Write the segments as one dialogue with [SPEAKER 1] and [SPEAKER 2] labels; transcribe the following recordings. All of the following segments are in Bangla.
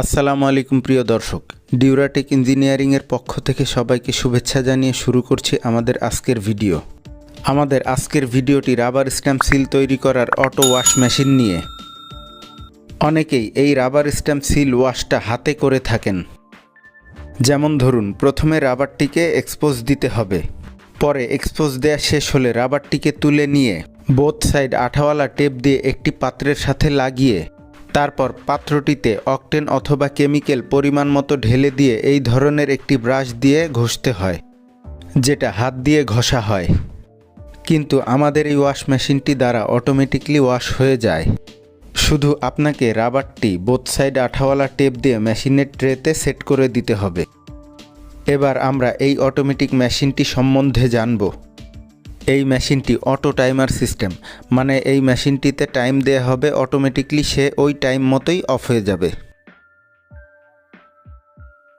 [SPEAKER 1] আসসালামু আলাইকুম প্রিয় দর্শক। ডিউরাটেক ইঞ্জিনিয়ারিংয়ের পক্ষ থেকে সবাইকে শুভেচ্ছা জানিয়ে শুরু করছি আমাদের আজকের ভিডিও। আমাদের আজকের ভিডিওটি রাবার স্ট্যাম্প সিল তৈরি করার অটো ওয়াশ মেশিন নিয়ে। অনেকেই এই রাবার স্ট্যাম্প সিল ওয়াশটা হাতে করে থাকেন। যেমন ধরুন, প্রথমে রাবারটিকে এক্সপোজ দিতে হবে। পরে এক্সপোজ দেওয়া শেষ হলে রাবারটিকে তুলে নিয়ে বোথ সাইড আঠাওয়ালা টেপ দিয়ে একটি পাত্রের সাথে লাগিয়ে তারপর পাত্রটিতে অকটেন অথবা কেমিক্যাল পরিমাণ মতো ঢেলে দিয়ে এই ধরনের একটি ব্রাশ দিয়ে ঘষতে হয়, যেটা হাত দিয়ে ঘষা হয়। কিন্তু আমাদের এই ওয়াশ মেশিনটি দ্বারা অটোমেটিকলি ওয়াশ হয়ে যায়। শুধু আপনাকে রাবারটি বোথ সাইড আঠাওয়ালা টেপ দিয়ে মেশিনের ট্রেতে সেট করে দিতে হবে। এবার আমরা এই অটোমেটিক মেশিনটি সম্বন্ধে জানব। এই মেশিনটি অটো টাইমার সিস্টেম। মানে এই মেশিনটিতে টাইম দেওয়া হবে অটোমেটিকলি সে ওই টাইম মতোই অফ হয়ে যাবে।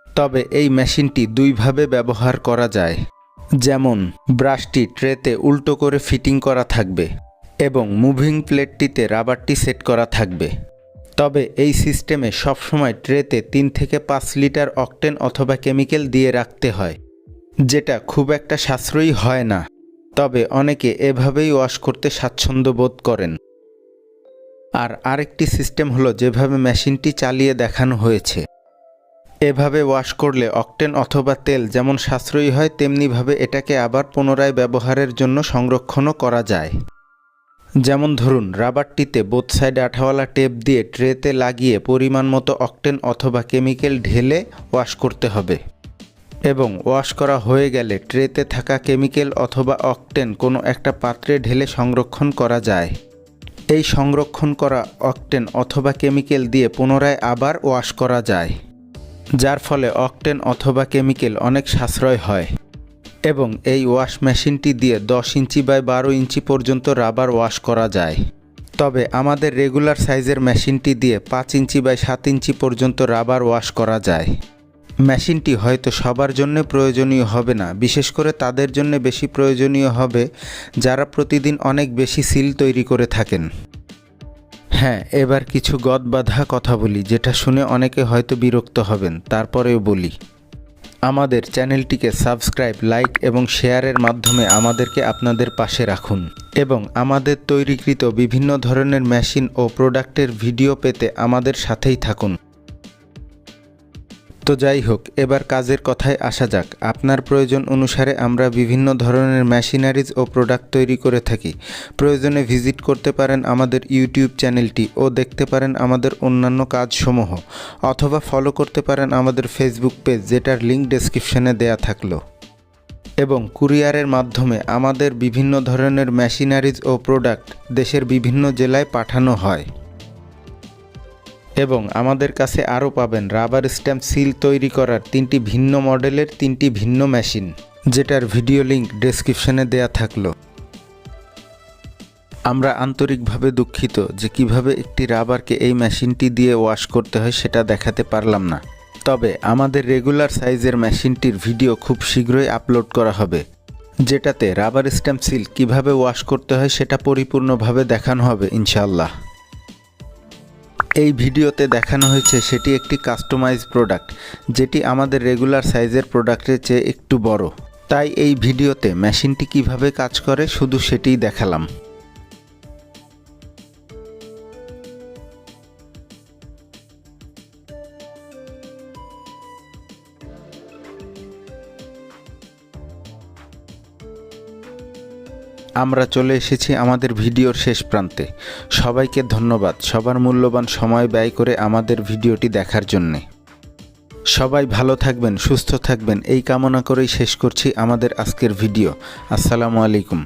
[SPEAKER 1] তবে এই মেশিনটি দুইভাবে ব্যবহার করা যায়। যেমন, ব্রাশটি ট্রেতে উল্টো করে ফিটিং করা থাকবে এবং মুভিং প্লেটটিতে রাবারটি সেট করা থাকবে। তবে এই সিস্টেমে সবসময় ট্রেতে তিন থেকে পাঁচ লিটার অকটেন অথবা কেমিক্যাল দিয়ে রাখতে হয়, যেটা খুব একটা সাশ্রয়ী হয় না। তবে অনেকে এভাবেই ওয়াশ করতে স্বাচ্ছন্দ্য বোধ করেন। আর আরেকটি সিস্টেম হলো যেভাবে মেশিনটি চালিয়ে দেখানো হয়েছে। এভাবে ওয়াশ করলে অকটেন অথবা তেল যেমন সাশ্রয়ী হয়, তেমনিভাবে এটাকে আবার পুনরায় ব্যবহারের জন্য সংরক্ষণও করা যায়। যেমন ধরুন, রাবারটিতে বোথ সাইডে আঠাওয়ালা টেপ দিয়ে ট্রেতে লাগিয়ে পরিমাণ মতো অকটেন অথবা কেমিক্যাল ঢেলে ওয়াশ করতে হবে। এবং ওয়াশ করা হয়ে গেলে ট্রেতে থাকা কেমিক্যাল অথবা অকটেন কোনো একটা পাত্রে ঢেলে সংরক্ষণ করা যায়। এই সংরক্ষণ করা অকটেন অথবা কেমিক্যাল দিয়ে পুনরায় আবার ওয়াশ করা যায়, যার ফলে অকটেন অথবা কেমিক্যাল অনেক সাশ্রয় হয় এবং এই ওয়াশ মেশিনটি দিয়ে দশ ইঞ্চি বাই বারো ইঞ্চি পর্যন্ত রাবার ওয়াশ করা যায়। তবে আমাদের রেগুলার সাইজের মেশিনটি দিয়ে পাঁচ ইঞ্চি বাই সাত ইঞ্চি পর্যন্ত রাবার ওয়াশ করা যায়। মেশিনটি হয়তো সবার জন্য প্রয়োজনীয় হবে না, বিশেষ করে তাদের জন্য বেশি প্রয়োজনীয় হবে যারা প্রতিদিন অনেক বেশি সিল তৈরি করে থাকেন। হ্যাঁ এবার কিছু গদ বাঁধা কথা বলি, যেটা শুনে অনেকে হয়তো বিরক্ত হবেন, তারপরেও বলি। আমাদের চ্যানেলটিকে সাবস্ক্রাইব, লাইক এবং শেয়ারের মাধ্যমে আমাদেরকে আপনাদের পাশে রাখুন এবং আমাদের তৈরিকৃত বিভিন্ন ধরনের মেশিন ও প্রোডাক্টের ভিডিও পেতে আমাদের সাথেই থাকুন। তো যাই হোক, এবার কাজের কথায় আসা যাক। আপনার প্রয়োজন অনুসারে আমরা বিভিন্ন ধরনের মেশিনারিজ ও প্রোডাক্ট তৈরি করে থাকি। প্রয়োজনে ভিজিট করতে পারেন আমাদের ইউটিউব চ্যানেলটি ও দেখতে পারেন আমাদের অন্যান্য কাজসমূহ, অথবা ফলো করতে পারেন আমাদের ফেসবুক পেজ, যেটার লিঙ্ক ডেসক্রিপশনে দেয়া থাকল। এবং কুরিয়ারের মাধ্যমে আমাদের বিভিন্ন ধরনের মেশিনারিজ ও প্রোডাক্ট দেশের বিভিন্ন জেলায় পাঠানো হয়। এবং আমাদের কাছে আরও পাবেন রাবার স্ট্যাম্প সিল তৈরি করার তিনটি ভিন্ন মডেলের তিনটি ভিন্ন মেশিন, যেটার ভিডিও লিঙ্ক ডেসক্রিপশনে দেয়া থাকল। আমরা আন্তরিকভাবে দুঃখিত যে কীভাবে একটি রাবারকে এই মেশিনটি দিয়ে ওয়াশ করতে হয় সেটা দেখাতে পারলাম না। তবে আমাদের রেগুলার সাইজের মেশিনটির ভিডিও খুব শীঘ্রই আপলোড করা হবে, যেটাতে রাবার স্ট্যাম্প সিল কীভাবে ওয়াশ করতে হয় সেটা পরিপূর্ণভাবে দেখানো হবে ইনশাল্লাহ এই ভিডিওতে দেখানো হয়েছে সেটি একটি কাস্টমাইজ প্রোডাক্ট যেটি আমাদের রেগুলার সাইজের প্রোডাক্টের চেয়ে একটু বড়। তাই এই ভিডিওতে মেশিনটি কীভাবে কাজ করে, শুধু সেটিই দেখালাম। আমরা চলে এসেছি আমাদের ভিডিওর শেষ প্রান্তে। সবাইকে ধন্যবাদ সবার মূল্যবান সময় ব্যয় করে আমাদের ভিডিওটি দেখার জন্যে। সবাই ভালো থাকবেন, সুস্থ থাকবেন, এই কামনা করেই শেষ করছি আমাদের আজকের ভিডিও। আসসালামু আলাইকুম।